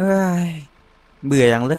เฮ้ยเบื่ออย่างเลย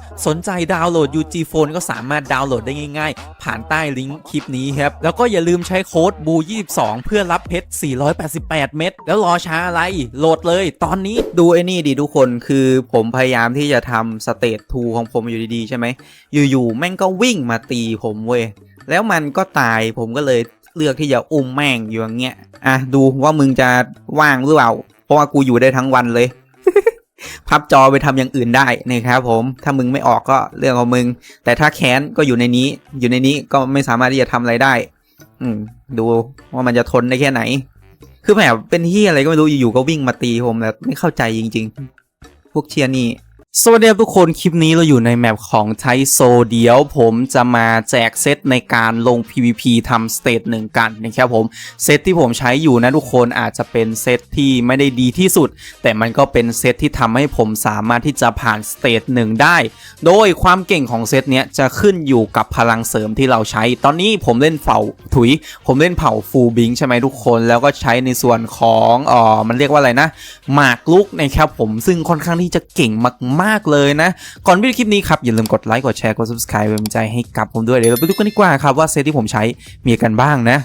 สนใจดาวน์โหลด UG Phone ก็สามารถดาวน์โหลดได้ง่ายๆ ผ่านใต้ลิงก์คลิปนี้ครับ แล้วก็อย่าลืมใช้โค้ด BU22 เพื่อรับเพชร 488 เม็ดแล้วรอช้าอะไรโหลดเลยตอนนี้ดูไอ้นี่ดิทุกคนคือผมพยายามที่จะทำสเตต2ของผมอยู่ดีๆ ใช่ไหม อยู่ๆ แม่งก็วิ่งมาตีผมเว้ยแล้วมันก็ตายผมก็เลยเลือกที่จะอุ้มแม่งอยู่อย่างเงี้ย อะดูว่ามึงจะว่างหรือเปล่า เพราะว่ากูอยู่ได้ทั้งวันเลย พับจอไปทำอย่างอื่นได้นะครับผมถ้ามึงไม่ออกก็เรื่องของมึง แต่ถ้าแค้นก็อยู่ในนี้ อยู่ในนี้ก็ไม่สามารถที่จะทำอะไรได้ อืม ดูว่ามันจะทนได้แค่ไหน คือแบบเป็นที่อะไรก็ไม่รู้อยู่ๆก็วิ่งมาตีผมแล้วไม่เข้าใจจริง ๆ พวกเชียร์นี่ สวัสดีครับทุกคน คลิปนี้เราอยู่ในแมปของไทโซเดียว ผมจะมาแจกเซตในการลง PVP ทำสเตจหนึ่งกันนะครับผม เซตที่ผมใช้อยู่นะทุกคนอาจจะเป็นเซตที่ไม่ได้ดีที่สุด แต่มันก็เป็นเซตที่ทำให้ผมสามารถที่จะผ่านสเตจหนึ่งได้ โดยความเก่งของเซตเนี้ยจะขึ้นอยู่กับพลังเสริมที่เราใช้ ตอนนี้ผมเล่นเผ่าถุย ผมเล่นเผ่าฟูบิงใช่ไหมทุกคน แล้วก็ใช้ในส่วนของอ่อมันเรียกว่าอะไรนะหมากลุกนะครับผมซึ่งค่อนข้างที่จะเก่งมากๆเลยนะ ก่อนไปดูคลิปนี้ครับ อย่าลืมกดไลค์กดแชร์กด subscribe เป็นกำลังใจให้กับผมด้วยเดี๋ยวเราไปดูกันดีกว่าครับว่าเซตที่ผมใช้มีกันบ้างนะ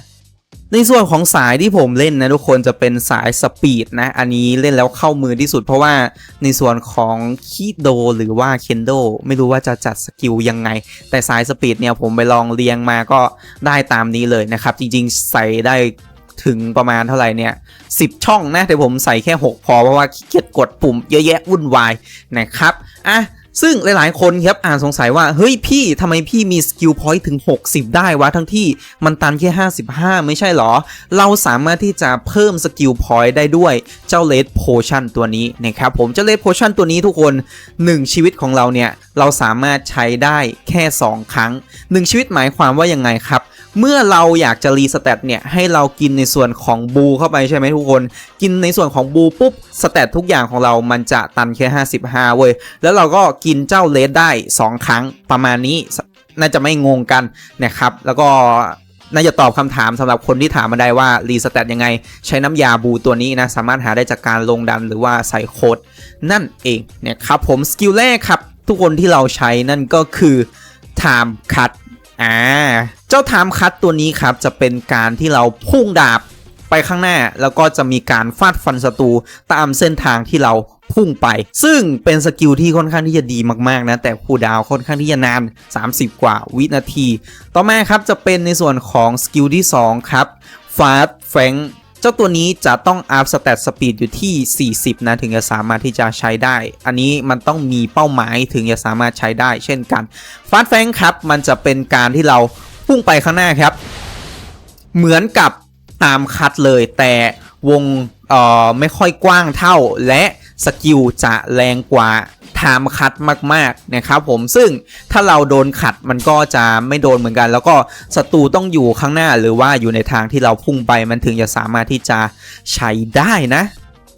ในส่วนของสายที่ผมเล่นนะทุกคนจะเป็นสายสปีดนะ อันนี้เล่นแล้วเข้ามือที่สุด เพราะว่าในส่วนของคีโดหรือว่าเคนโดไม่รู้ว่าจะจัดสกิลยังไง แต่สายสปีดเนี่ยผมไปลองเรียงมาก็ได้ตามนี้เลยนะครับ จริงๆ ใส่ได้ ถึงประมาณเท่าไหร่เนี่ย10ช่องนะแต่ผมใส่แค่ 6 พอเพราะว่าขี้เกียจกดปุ่มเยอะแยะวุ่นวายนะครับอะซึ่งหลาย ๆ คนครับอ่านสงสัยว่า เฮ้ยพี่ทำไมพี่มีสกิลพอยต์ถึง 60 ได้วะ ทั้งที่มันตันแค่ 55 ไม่ใช่หรอ เราสามารถที่จะเพิ่มสกิลพอยต์ได้ด้วยเจ้าเลดโพชั่นตัวนี้นะครับผมเจ้าเลดโพชั่นตัวนี้ทุกคน 1 ชีวิตของเราเนี่ย เราสามารถใช้ได้แค่ 2 ครั้ง 1 ชีวิตหมายความว่ายังไงครับ เมื่อเราอยากจะรีสเตตเนี่ยให้เรากินในส่วนของบูเข้าไปใช่ไหมทุกคน กินในส่วนของบูปุ๊บสเตตทุกอย่างของเรามันจะตันแค่ 55 เว้ย แล้วเราก็กินเจ้าเลดได้ 2 ครั้งประมาณนี้น่าจะไม่งงกันนะครับ แล้วก็น่าจะตอบคำถามสำหรับคนที่ถามมาได้ว่ารีสเตตยังไง ใช้น้ำยาบูตัวนี้นะ สามารถหาได้จากการลงดันหรือว่าใส่โค้ดนั่นเองเนี่ยครับผมสกิลแรกครับ ทุกคนที่เราใช้นั่นก็คือ time cut อ่า เจ้าไทม์คัตตัวนี้ครับ จะเป็นการที่เราพุ่งดาบไปข้างหน้า แล้วก็จะมีการฟาดฟันศัตรูตามเส้นทางที่เราพุ่งไป ซึ่งเป็นสกิลที่ค่อนข้างที่จะดีมากๆนะ แต่คูดาวค่อนข้างที่จะนาน 30 กว่าวินาที ต่อมาครับจะเป็นในส่วนของสกิลที่ 2 ครับฟาดแฟง เจ้าตัวนี้จะต้องอัพสเตตสปีดอยู่ที่ 40 นะ ถึงจะสามารถที่จะใช้ได้ อันนี้มันต้องมีเป้าหมายถึงจะสามารถใช้ได้เช่นกันฟาสแฟงครับ มันจะเป็นการที่เราพุ่งไปข้างหน้าครับ เหมือนกับตามคัดเลยแต่วงเอ่อไม่ค่อยกว้างเท่าและสกิลจะแรงกว่า ไทม์คัดมากๆนะครับผมซึ่งถ้าเราโดนขัดมันก็จะไม่โดนเหมือนกัน แล้วก็ศัตรูต้องอยู่ข้างหน้าหรือว่าอยู่ในทางที่เราพุ่งไปมันถึงจะสามารถที่จะใช้ได้นะ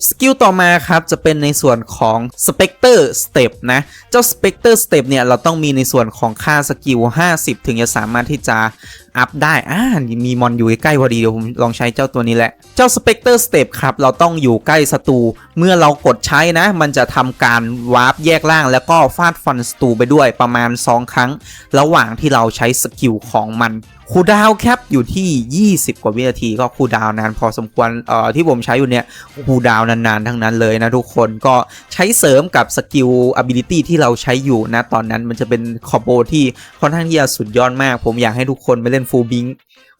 สกิลต่อมาครับจะเป็นในส่วนของ Spectre Step นะ เจ้า Spectre Step เนี่ย เราต้องมีในส่วนของค่าสกิล 50 ถึงจะสามารถที่จะอัพได้ อ่า มีมอนอยู่ใกล้พอดี เดี๋ยวผมลองใช้เจ้าตัวนี้แหละ เจ้า Spectre Step ครับ เราต้องอยู่ใกล้ศัตรู เมื่อเรากดใช้นะ มันจะทำการวาร์ปแยกล่าง แล้วก็ฟาดฟันศัตรูไปด้วยประมาณ 2 ครั้ง ระหว่างที่เราใช้สกิลของมัน คูลดาวน์ครับอยู่ที่ 20 กว่าวินาทีก็คูลดาวนานพอสมควรเอ่อที่ผมใช้อยู่เนี่ยคูลดาวนานๆ ทั้งนั้นเลยนะทุกคนก็ใช้เสริมกับสกิล ability ที่เราใช้อยู่นะตอนนั้นมันจะเป็นคอมโบที่ค่อนข้างที่จะสุดยอดมาก ผมอยากให้ทุกคนไปเล่นฟูลบิง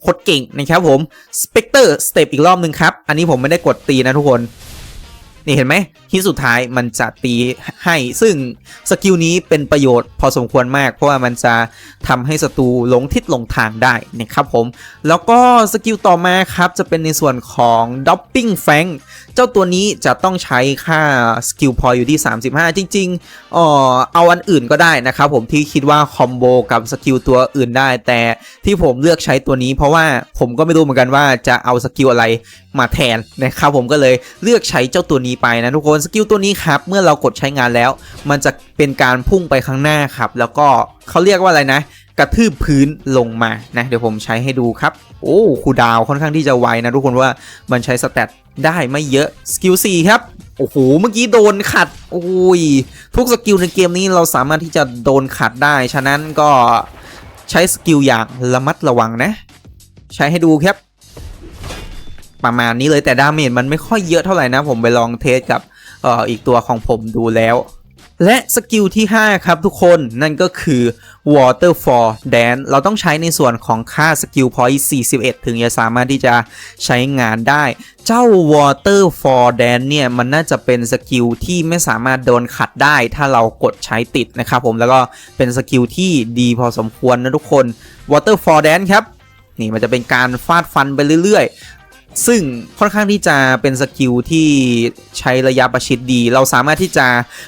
โคตรเก่งนะครับผม Spectre Step อีกรอบหนึ่งครับ อันนี้ผมไม่ได้กดตีนะทุกคน นี่เห็นไหมที่สุดท้ายมันจะตีให้ ซึ่งสกิลนี้เป็นประโยชน์พอสมควรมาก เพราะว่ามันจะทำให้ศัตรูหลงทิศหลงทางได้นะครับผม แล้วก็สกิลต่อมาครับจะเป็นในส่วนของด็อปปิ้งแฟง จ้าตัวนี้จะต้องใช้ค่าสกิลพออยู่ที่ 35 จริงๆเออเอาอันอื่นก็ได้นะครับผมที่คิดว่าคอมโบกับสกิลตัวอื่นได้ แต่ที่ผมเลือกใช้ตัวนี้ เพราะว่าผมก็ไม่รู้เหมือนกันว่าจะเอาสกิลอะไรมาแทนนะครับผมก็เลยเลือกใช้เจ้าตัวนี้ไปนะทุกคนสกิลตัวนี้ครับเมื่อเรากดใช้งานแล้ว มันจะเป็นการพุ่งไปข้างหน้าครับ แล้วก็เขาเรียกว่าอะไรนะ กระทืบพื้นลงมานะเดี๋ยวผมใช้ให้ดูครับ โอ้คูดาวค่อนข้างที่จะไวนะทุกคนว่ามันใช้สแตทได้ไม่เยอะสกิล4ครับโอ้โห เมื่อกี้โดนขัด โอ้ย ทุกสกิลในเกมนี้เราสามารถที่จะโดนขัดได้ ฉะนั้นก็ใช้สกิลอย่างระมัดระวังนะ ใช้ให้ดูครับ ประมาณนี้เลยแต่ดาเมจมันไม่ค่อยเยอะเท่าไหร่นะ ผมไปลองเทสกับเอ่ออีกตัวของผมดูแล้ว และสกิลที่ 5 ครับทุกคนนั่นก็คือ Waterfall Dance เราต้องใช้ในส่วนของค่าสกิล point 41 ถึงจะสามารถที่จะใช้งานได้ เจ้า Waterfall Dance เนี่ย มันน่าจะเป็นสกิลที่ไม่สามารถโดนขัดได้ ถ้าเรากดใช้ติดนะครับผมแล้วก็เป็นสกิลที่ดีพอสมควรนะทุกคน Waterfall Dance ครับนี่มันจะเป็นการฟาดฟันไปเรื่อย ซึ่งค่อนข้างที่จะเป็นสกิลที่ใช้ระยะประชิดดี เราสามารถที่จะ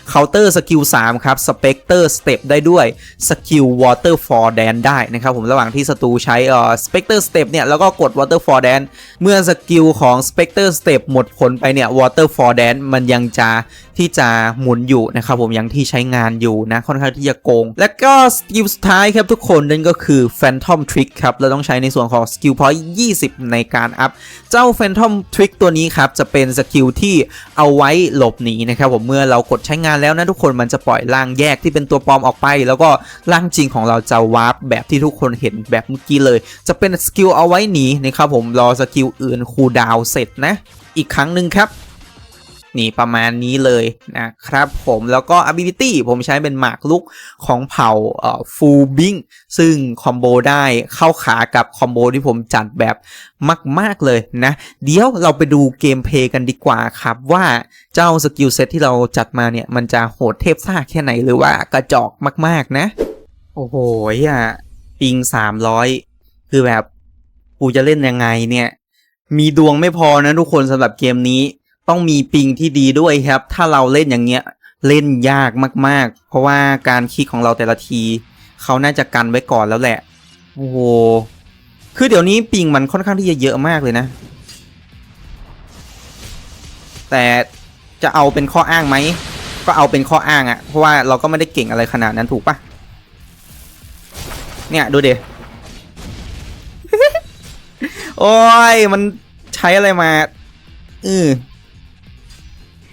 เคาน์เตอร์สกิล3ครับสเปกเตอร์สเตปได้ด้วยสกิลวอเตอร์ฟอร์แดนได้นะครับผมระหว่างที่ศัตรูใช้เอ่อ specter step เนี่ยแล้วก็กดวอเตอร์ฟอร์แดนเมื่อสกิลของสเปกเตอร์สเตปหมดผลไปเนี่ยวอเตอร์ฟอร์แดนมันยังจะ ที่จะหมุนอยู่นะครับผมยังที่ใช้งานอยู่นะค่อนข้างที่จะโกง และก็สกิลสุดท้ายครับทุกคนนั่นก็คือ phantom trick ครับเราต้องใช้ในส่วนของสกิล point 20 ในการอัพ เจ้า Phantom Trick ตัวนี้ครับจะเป็นสกิลที่เอาไว้หลบหนีนะครับผมเมื่อเรากดใช้งานแล้วนะทุกคนมันจะปล่อยร่างแยกที่เป็นตัวปลอมออกไป แล้วก็ร่างจริงของเราจะวาร์ปแบบที่ทุกคนเห็นแบบเมื่อกี้เลย จะเป็นสกิลเอาไว้หนีนะครับผมรอสกิลอื่นคูลดาวเสร็จนะ อีกครั้งหนึ่งครับ นี่ประมาณนี้เลยนะครับผมแล้วก็ ability ผมใช้เป็นหมากลุกของเผ่าเอ่อฟูบิงซึ่งคอมโบได้เข้าขากับคอมโบที่ผมจัดแบบมาก ๆ เลยนะ เดี๋ยวเราไปดูเกมเพย์กันดีกว่าครับ ว่าเจ้าสกิลเซตที่เราจัดมาเนี่ย มันจะโหดเทพซ่าแค่ไหนหรือว่ากระจอกมาก ๆ นะ โอ้โหอะปิง 300 คือแบบกูจะเล่นยังไงเนี่ย มีดวงไม่พอนะทุกคนสำหรับเกมนี้ ต้องมีปิงที่ดีด้วยครับ ถ้าเราเล่นอย่างเงี้ยเล่นยากมากๆ เพราะว่าการคลิกของเราแต่ละที เขาน่าจะกันไว้ก่อนแล้วแหละ โอ้โห คือเดี๋ยวนี้ปิงมันค่อนข้างที่จะเยอะมากเลยนะ แต่จะเอาเป็นข้ออ้างไหม ก็เอาเป็นข้ออ้างอะเพราะว่าเราก็ไม่ได้เก่งอะไรขนาดนั้นถูกปะเนี่ยดูเดโอ้ย มันใช้อะไรมาเออ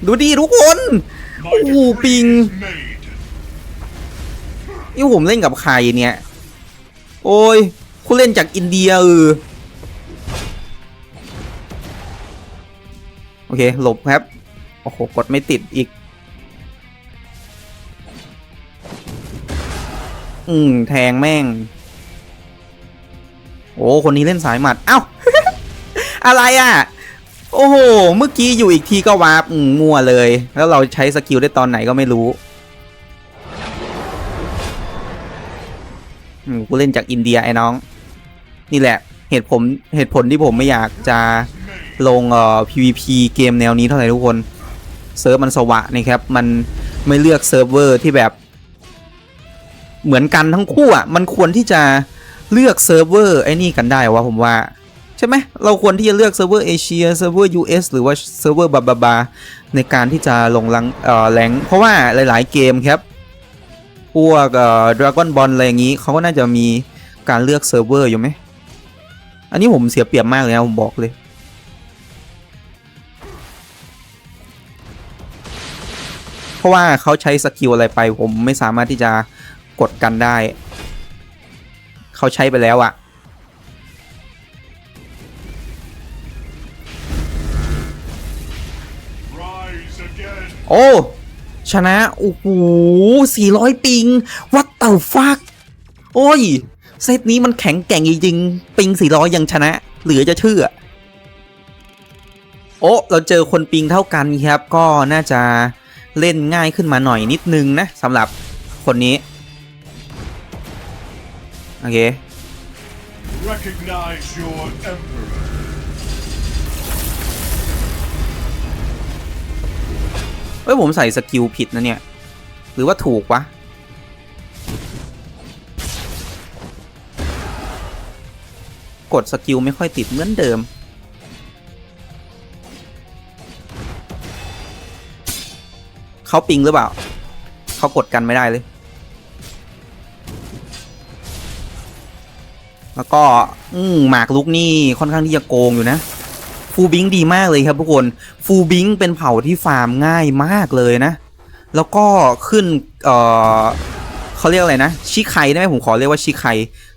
ดูดิทุกคนโอ้โหปิงนี่ผมเล่นกับใครเนี่ย โอ้ยคุณเล่นจากอินเดียเออโอเค หลบครับ โอ้โห กดไม่ติดอีก อืม แทงแม่ง โอ้ คนนี้เล่นสายหมัด เอ้า อะไรอะ โอ้โห เมื่อกี้อยู่อีกทีก็วาร์ปมั่วเลย แล้วเราใช้สกิลได้ตอนไหนก็ไม่รู้อืมกูเล่นจากอินเดียไอ้น้อง นี่แหละเหตุผมเหตุผลที่ผมไม่อยากจะลงเอ่อ PVP เกมแนวนี้เท่าไหร่ทุกคน เซิร์ฟมันสวะนี่ครับ มันไม่เลือกเซิร์ฟเวอร์ที่แบบ เหมือนกันทั้งคู่อะ มันควรที่จะเลือกเซิร์ฟเวอร์ไอ้นี่กันได้วะผมว่า ใช่ไหมเราควรที่จะเลือกเซิร์ฟเวอร์เอเชียเซิร์ฟเวอร์ US หรือว่าเซิร์ฟเวอร์บาบาบาในการที่จะลงลังเอ่อแรงเพราะว่าหลาย ๆ เกมครับ พวกเอ่อดราก้อนบอลอะไรอย่างนี้เขาก็น่าจะมีการเลือกเซิร์ฟเวอร์อยู่ไหม อันนี้ผมเสียเปรียบมากเลยนะผมบอกเลย เพราะว่าเขาใช้สกิลอะไรไป ผมไม่สามารถที่จะกดกันได้ เขาใช้ไปแล้วอะ โอ้ ชนะ โอ้โหสี่ร้อยปิง วัดเต่าฟัก โอ้ย เซตนี้มันแข็งแกร่งจริงๆ ปิงสี่ร้อยยังชนะ เหลือจะเชื่อ โอ้ เราเจอคนปิงเท่ากันครับ ก็น่าจะเล่นง่ายขึ้นมาหน่อยนิดนึงนะสำหรับคนนี้ โอเค Recognize your emperor. เอ้ยผมใส่สกิลผิดนะเนี่ย หรือว่าถูกวะ กดสกิลไม่ค่อยติดเหมือนเดิม เขาปิงหรือเปล่า เขากดกันไม่ได้เลย แล้วก็ อืมหมากลุกนี่ค่อนข้างที่จะโกงอยู่นะ ฟูบิงดีมากเลยครับทุกคนฟูบิงเป็นเผ่าที่ฟาร์มง่ายมากเลยนะ แล้วก็ขึ้นเอ่อเขาเรียกอะไรนะ ชิไคได้ไหมผมขอเรียกว่าชิไค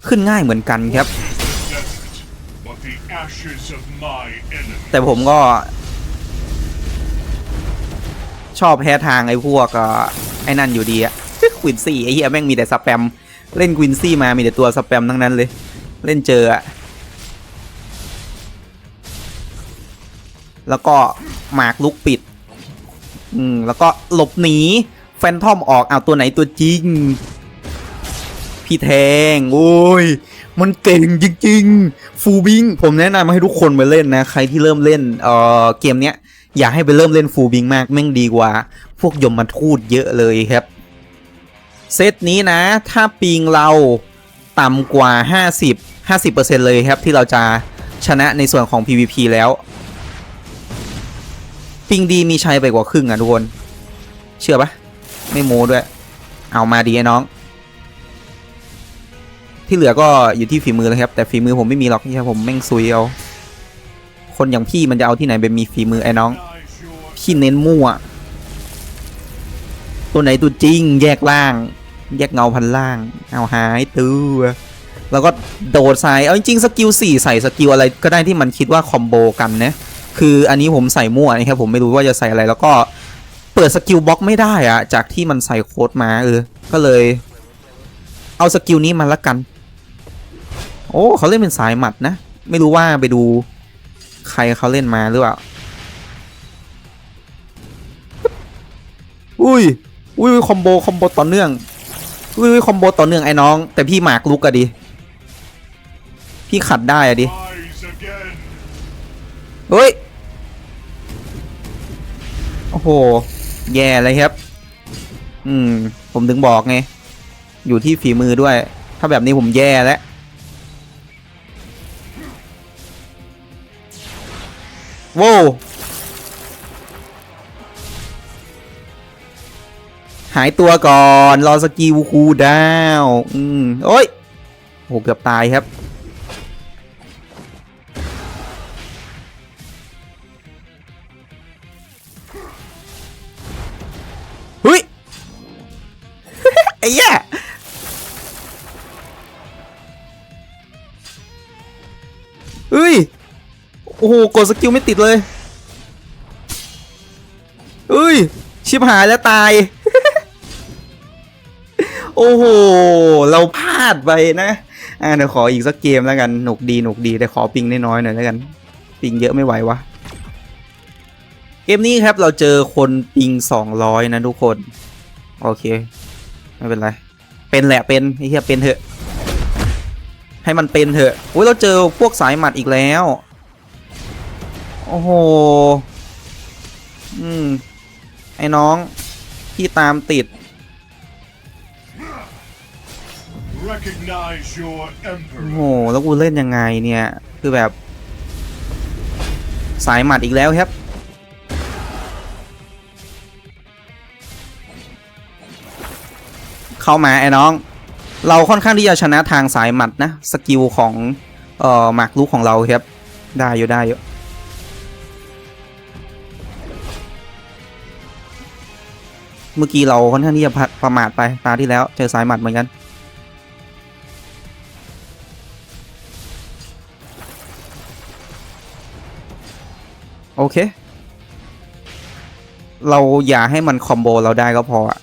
ขึ้นง่ายเหมือนกันครับ แต่ผมก็ ชอบแพ้ทางไอ้พวกอไอ้นั่นอยู่ดีอะควินซี่ไอ้เหี้ยแม่งมีแต่สแปม เล่นควินซี่มามีแต่ตัวสแปมทั้งนั้นเลย เล่นเจออะ แล้วก็หมากลุกปิด อืม แล้วก็หลบหนี แฟนทอมออกเอาตัวไหนตัวจริง พี่แทง โอ้ย มันเก่งจริงๆ ฟูบิง ผมแนะนำให้ทุกคนไปเล่นนะ ใครที่เริ่มเล่น เอ่อ เกมเนี้ย อย่าให้ไปเริ่มเล่นฟูบิงมาก แม่งดีกว่า พวกยมมาทูดเยอะเลยครับ เซตนี้นะ ถ้าปิงเราต่ำกว่า 50 50%เลยครับที่เราจะชนะในส่วนของ PVP แล้ว ปิงดีมีชัยไปกว่าครึ่งอะทุกคน เชื่อปะไม่โม้ด้วย เอามาดีไอ้น้อง ที่เหลือก็อยู่ที่ฝีมือเลยครับ แต่ฝีมือผมไม่มีหรอกที่ครับผมแม่งซุยเอา คนอย่างพี่มันจะเอาที่ไหนไปมีฝีมือไอ้น้อง พี่เน้นมั่ว ตัวไหนตัวจริง แยกล่าง แยกเงาพันล่าง เอาหายตัวแล้วก็โดดใส่เอาจริงๆสกิลสี่ใส่สกิลอะไรก็ได้ที่มันคิดว่าคอมโบกันนะ คืออันนี้ผมใส่มั่วนะครับผมไม่รู้ว่าจะใส่อะไร แล้วก็เปิดสกิลบล็อกไม่ได้อะจากที่มันใส่โค้ดมาเออก็เลย เอาสกิลนี้มาละกัน โอ้เขาเล่นเป็นสายหมัดนะ ไม่รู้ว่าไปดูใครเขาเล่นมาหรือเปล่าอุ้ยอุ้ยคอมโบคอมโบต่อเนื่องอุ้ยคอมโบต่อเนื่องไอ้น้อง แต่พี่หมากลุกอะดิ พี่ขัดได้อะดิ เฮ้ย โอ้โห แย่เลยครับ อืม ผมถึงบอกไง อยู่ที่ฝีมือด้วย ถ้าแบบนี้ผมแย่แล้ว โว้วหายตัวก่อน รอสกิลคูดาว อืม โอ้ยโหเกือบตายครับ โหกดสกิลไม่ติดเลยเฮ้ย ชิบหายแล้วตาย โอ้โห เราพลาดไปนะอ่าเดี๋ยวขออีกสักเกมแล้วกันหนุกดีหนุกดีแต่ขอปิงน้อยๆหน่อยแล้วกัน ปิงเยอะไม่ไหววะเกมนี้ครับเราเจอคนปิง200นะทุกคน โอเค ไม่เป็นไร เป็นแหละเป็นไอ้เหี้ยเป็นเถอะ ให้มันเป็นเถอะโอ้ยเราเจอพวกสายหมัดอีกแล้ว โอ้โห อืม ไอ้น้อง พี่ตามติด Recognize your โอ้โห emperor. แล้วกูเล่นยังไงเนี่ย คือแบบ สายหมัดอีกแล้วครับ เข้ามาไอ้น้อง เราค่อนข้างที่จะชนะทางสายหมัดนะ สกิลของ เอ่อหมากลุกของเราครับ ได้อยู่ได้อยู่ เมื่อกี้เราค่อนข้างที่จะประมาทไปตาที่แล้วเจอสายหมัดเหมือนกัน โอเค เราอย่าให้มันคอมโบเราได้ก็พออะ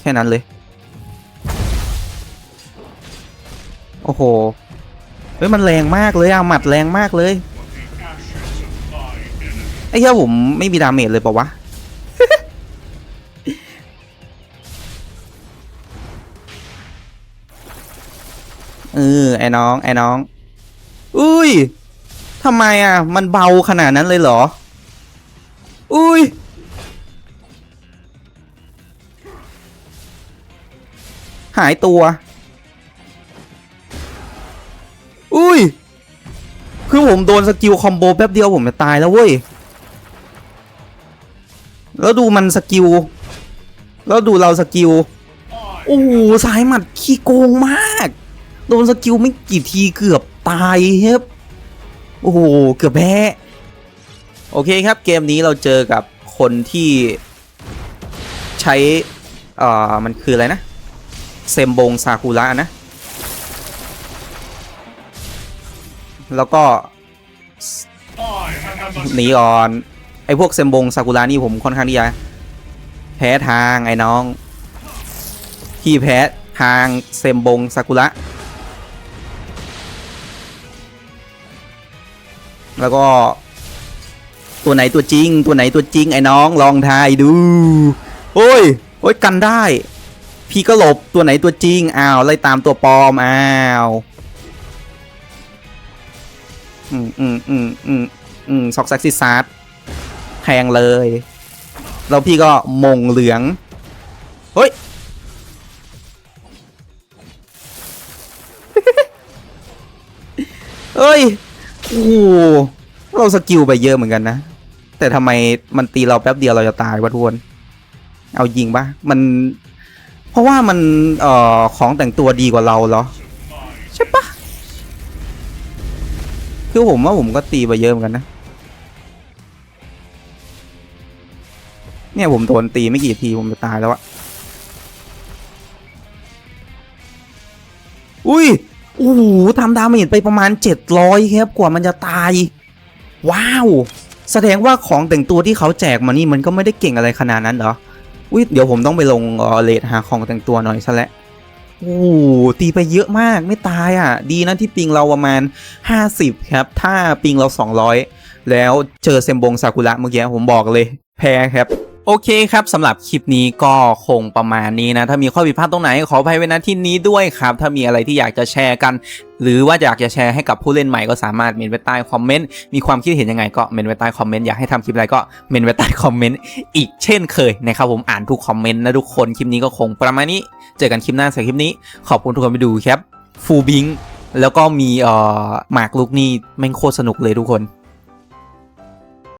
แค่นั้นเลย โอ้โห เฮ้ยมันแรงมากเลยอะหมัดแรงมากเลย ไอ้เหี้ยผมไม่มีดาเมจเลยปะวะ ออไอ้น้อง ไอ้น้อง อุ้ยทำไมอะ มันเบาขนาดนั้นเลยเหรอ อุ้ย หายตัว อุ้ย คือผมโดนสกิลคอมโบแป๊บเดียวผมจะตายแล้วเว้ย แล้วดูมันสกิล แล้วดูเราสกิล โอ้โหสายหมัดขี้โกงมาก โดนสกิลไม่กี่ทีเกือบตายครับโอ้โห เกือบแพ้โอเคครับเกมนี้เราเจอกับคนที่ใช้อ่อมันคืออะไรนะเซมบงซากุระนะ แล้วก็หนีก่อน ไอ้พวกเซมบงซากุระนี่ผมค่อนข้างที่จะแพ้ทางไอ้น้องพี่แพ้ทางเซมบงซากุระ แล้วก็ ตัวไหนตัวจริง ตัวไหนตัวจริงไอ้น้องลองทายดู โอ้ยโอ้ยกันได้ พี่ก็หลบตัวไหนตัวจริงอ้าวไล่ตามตัวปลอมอ้าวอืมอืมอืมอืมอืมซอกแซกซิซาร์ดแทงเลยแล้วพี่ก็มงเหลืองเฮ้ยเฮ้ย โอ้เราสกิลไปเยอะเหมือนกันนะ แต่ทำไมมันตีเราแป๊บเดียวเราจะตายวะทุกคนเอายิงปะมัน เพราะว่ามันเอ่อของแต่งตัวดีกว่าเราเหรอ ใช่ปะคือผมว่าผมก็ตีไปเยอะเหมือนกันนะ เนี่ยผมโดนตีไม่กี่ทีผมจะตายแล้วอะอุ้ย โอ้โหทำดาเมจไปประมาณ 700ครับกว่ามันจะตาย ว้าว แสดงว่าของแต่งตัวที่เขาแจกมานี่มันก็ไม่ได้เก่งอะไรขนาดนั้นเหรออุ้ยเดี๋ยวผมต้องไปลงเลทหาของแต่งตัวหน่อยซะแล้วโอ้โหตีไปเยอะมากไม่ตายอะ ดีนะที่ปิงเราประมาณ 50 ครับ ถ้าปิงเรา 200 แล้วเจอเซมบงซากุระเมื่อกี้ผมบอกเลย แพ้ครับ โอเคครับสำหรับคลิปนี้ก็คงประมาณนี้นะ ถ้ามีข้อผิดพลาดตรงไหนขออภัยไว้ณที่นี้ด้วยครับ ถ้ามีอะไรที่อยากจะแชร์กัน หรือว่าอยากจะแชร์ให้กับผู้เล่นใหม่ก็สามารถเมนไว้ใต้คอมเมนต์มีความคิดเห็นยังไงก็เมนไว้ใต้คอมเมนต์อยากให้ทำคลิปอะไรก็เมนไว้ใต้คอมเมนต์อีกเช่นเคยนะครับผมอ่านทุกคอมเมนต์นะทุกคนคลิปนี้ก็คงประมาณนี้ เจอกันคลิปหน้าสำหรับคลิปนี้ ขอบคุณทุกคนไปดูครับฟูบิงแล้วก็มีเอ่อหมากลุกนี่แม่งโคตรสนุกเลยทุกคน